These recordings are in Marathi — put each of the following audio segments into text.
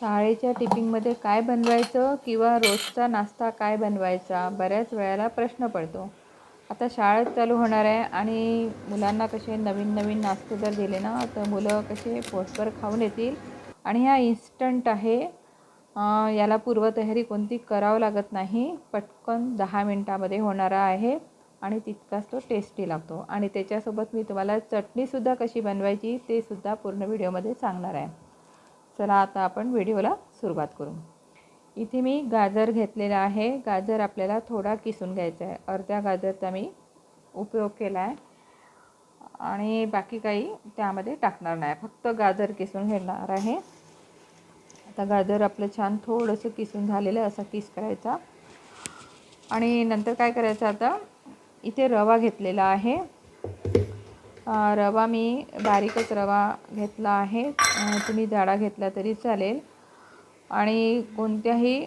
शाळेच्या टिफिनमध्ये काय बनवायचं किंवा रोजचा नाश्ता काय बनवायचा? बऱ्याच वेळेला प्रश्न पडतो. आता शाळेत चालू होणार आहे आणि मुलांना कसे नवीन नवीन नाश्ते जर दिले ना तर मुलं कसे पोटभर खाऊन येतील? आणि ह्या इन्स्टंट आहे. याला पूर्वतयारी कोणती करावं लागत नाही. पटकन दहा मिनटामध्ये होणारा आहे आणि तितकाच तो टेस्टी लागतो. आणि त्याच्यासोबत मी तुम्हाला चटणीसुद्धा कशी बनवायची ते सुद्धा पूर्ण व्हिडिओमध्ये सांगणार आहे. चला आता आपण व्हिडिओला सुरुवात करू. इथे मी गाजर घेतलेला आहे. गाजर आपल्याला थोडा किसून घ्यायचा आहे. अर्ध्या गाजरचा मी उपयोग केला आहे. आणि बाकी काही त्यामध्ये टाकणार नाही. फक्त गाजर किसून घेणार आहे. आता गाजर आपलं छान थोडंसं किसून झालेलं आहे असा किस करायचा. आणि नंतर काय करायचं आता? इथे रवा घेतलेला आहे. रवा मी बारीकच रवा घेतला आहे. तुम्ही जाडा घेतला तरी चालेल. आणि कोणत्याही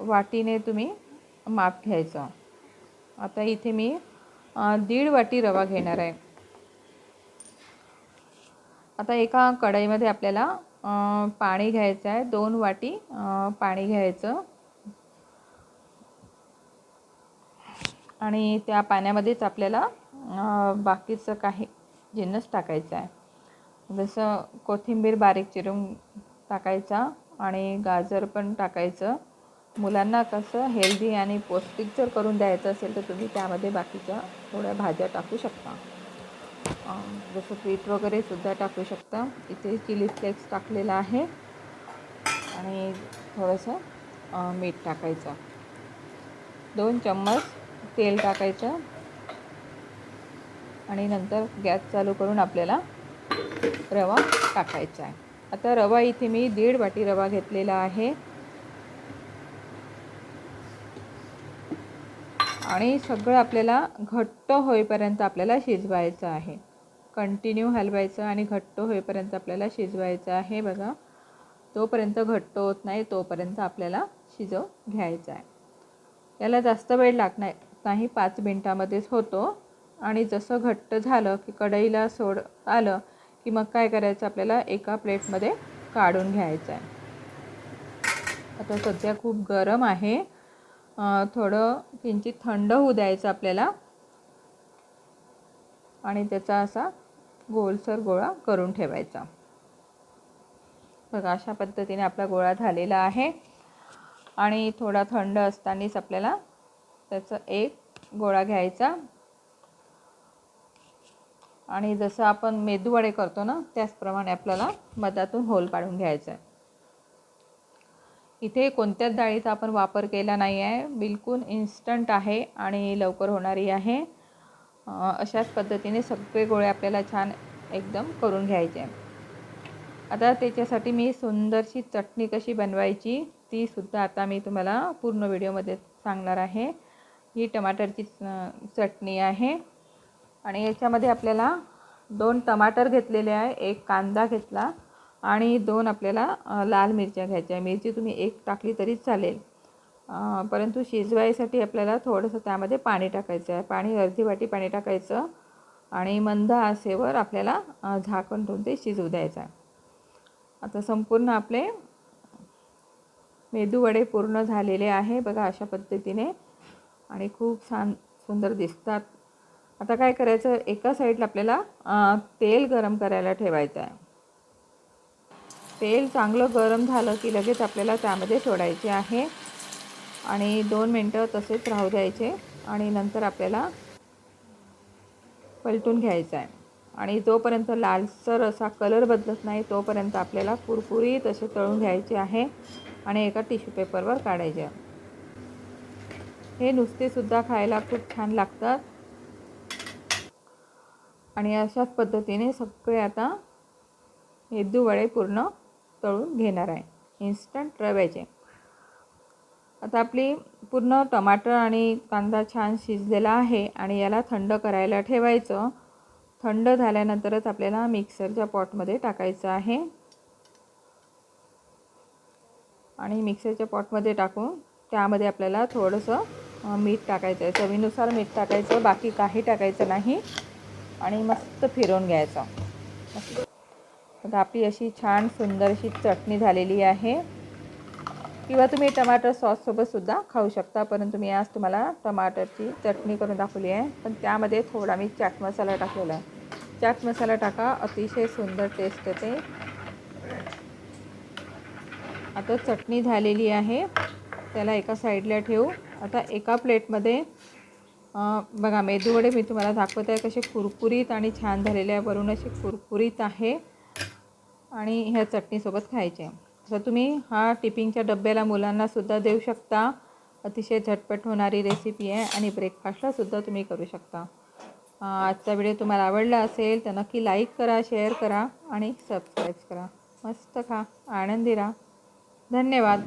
वाटीने तुम्ही माप घ्यायचं. आता इथे मी दीड वाटी रवा घेणार आहे. आता एका कढईमध्ये आपल्याला पाणी घ्यायचं आहे. दोन वाटी पाणी घ्यायचं. आणि त्या पाण्यामध्येच आपल्याला बाकीचं काही जिन्नस टाकायचं आहे. जसं कोथिंबीर बारीक चिरून टाकायचा आणि गाजर पण टाकायचं. मुलांना कसं हेल्दी आणि पौष्टिक जर करून द्यायचं असेल तर तुम्ही त्यामध्ये बाकीच्या थोड्या भाज्या टाकू शकता. जसं पीठ वगैरे सुद्धा टाकू शकता. इथे चिली फ्लेक्स टाकलेला आहे. आणि थोडंसं मीठ टाकायचं. दोन चम्मच तेल टाकायचं. आणि नंतर गॅस चालू करून आपल्याला रवा टाकायचा आहे. आता रवा इथे मी दीड वाटी रवा घेतलेला आहे. आणि सगळं आपल्याला घट्ट होईपर्यंत आपल्याला शिजवायचं आहे. कंटिन्यू हलवायचं आणि घट्ट होईपर्यंत आपल्याला शिजवायचं आहे. बघा तोपर्यंत घट्ट होत नाही तोपर्यंत आपल्याला शिजव घ्यायचं आहे. याला जास्त वेळ लागणार नाही पाच मिनटामध्येच होतो. आणि जसं घट्ट झालं की कढईला सोड आलं की मग काय करायचं आपल्याला एका प्लेटमध्ये काढून घ्यायचं आहे. आता सध्या खूप गरम आहे. थोडं किंचित थंड होऊ द्यायचं आपल्याला. आणि त्याचा असा गोलसर गोळा करून ठेवायचा. बघा अशा पद्धतीने आपला गोळा झालेला आहे. आणि थोडा थंड असतानाच आपल्याला त्याचा एक गोळा घ्यायचा. आणि जसं आपण मेदूवडे करतो ना त्याचप्रमाणे आपल्याला मधातून होल काढून घ्यायचा आहे. इथे कोणत्याच डाळीचा आपण वापर केला नाही आहे. बिलकुल इन्स्टंट आहे आणि लवकर होणारी आहे. अशाच पद्धतीने सगळे गोळे आपल्याला छान एकदम करून घ्यायचे आता त्याच्यासाठी मी सुंदरशी चटणी कशी बनवायची ती सुद्धा आता मी तुम्हाला पूर्ण व्हिडिओमध्ये सांगणार आहे. ही टमाटरची चटणी आहे. आणि याच्यामध्ये आपल्याला दोन टमाटर घेतलेले आहे एक कांदा घेतला आणि दोन आपल्याला लाल मिरच्या घ्यायच्या मिरची तुम्ही एक टाकली तरी चालेल. परंतु शिजवायसाठी आपल्याला थोडंसं त्यामध्ये पाणी टाकायचं आहे. पाणी अर्धी वाटी पाणी टाकायचं आणि मंद आसेवर आपल्याला झाकण ठेवून ते शिजवू द्यायचं आहे. आता संपूर्ण आपले मेदूवडे पूर्ण झालेले आहे बघा अशा पद्धतीने आणि खूप छान सुंदर दिसतात. आता काय करायचं? एका साईडला आपल्याला तेल गरम करायला ठेवायचं आहे. तेल चांगलं गरम झालं की लगेच आपल्याला त्यामध्ये सोडायचे आहे. आणि दोन मिनटं तसेच राहू द्यायचे आणि नंतर आपल्याला पलटून घ्यायचं आहे. आणि जोपर्यंत लालसर असा कलर बदलत नाही तोपर्यंत आपल्याला कुरकुरीत असे तळून घ्यायचे आहे आणि एका टिश्यू पेपरवर काढायचे आहे. हे नुसतेसुद्धा खायला खूप छान लागतात. आणि अशाच पद्धतीने सगळे आता हेदू वडे पूर्ण तळून घेणार आहे. इन्स्टंट रव्याचे. आता आपली पूर्ण टमाटर आणि कांदा छान शिजलेला आहे आणि याला थंड करायला ठेवायचं. थंड झाल्यानंतरच आपल्याला मिक्सरच्या पॉटमध्ये टाकायचं आहे. आणि मिक्सरच्या पॉटमध्ये टाकून त्यामध्ये आपल्याला थोडंसं मीठ टाकायचं आहे. चवीनुसार मीठ टाकायचं बाकी काही टाकायचं नाही. आणि मस्त फिरवून घ्यायचा. मस्त. आपली अशी छान सुंदर अशी चटणी झालेली आहे. किंवा तुम्ही टमाटर सॉससोबतसुद्धा खाऊ शकता परंतु मी आज तुम्हाला टमाटरची चटणी करून दाखवली आहे. पण त्यामध्ये थोडा मी चाट मसाला टाकलेला आहे. चाट मसाला टाका अतिशय सुंदर टेस्ट येते. आता चटणी झालेली आहे. त्याला एका साईडला ठेवू. आता एका प्लेटमध्ये बघा मेदूवडे मी तुम्हाला दाखवत. आहे कसे कुरकुरीत आणि छान झालेले आहे. वरून असे कुरकुरीत आहे. आणि ह्या चटणीसोबत खायचे. तर तुम्ही हा टिफिनच्या डब्याला मुलांनासुद्धा देऊ शकता. अतिशय झटपट होणारी रेसिपी आहे आणि ब्रेकफास्टलासुद्धा तुम्ही करू शकता. आजचा व्हिडिओ तुम्हाला आवडला असेल तर नक्की लाईक करा शेअर करा आणि सबस्क्राईब करा. मस्त खा. आनंदी राहा. धन्यवाद.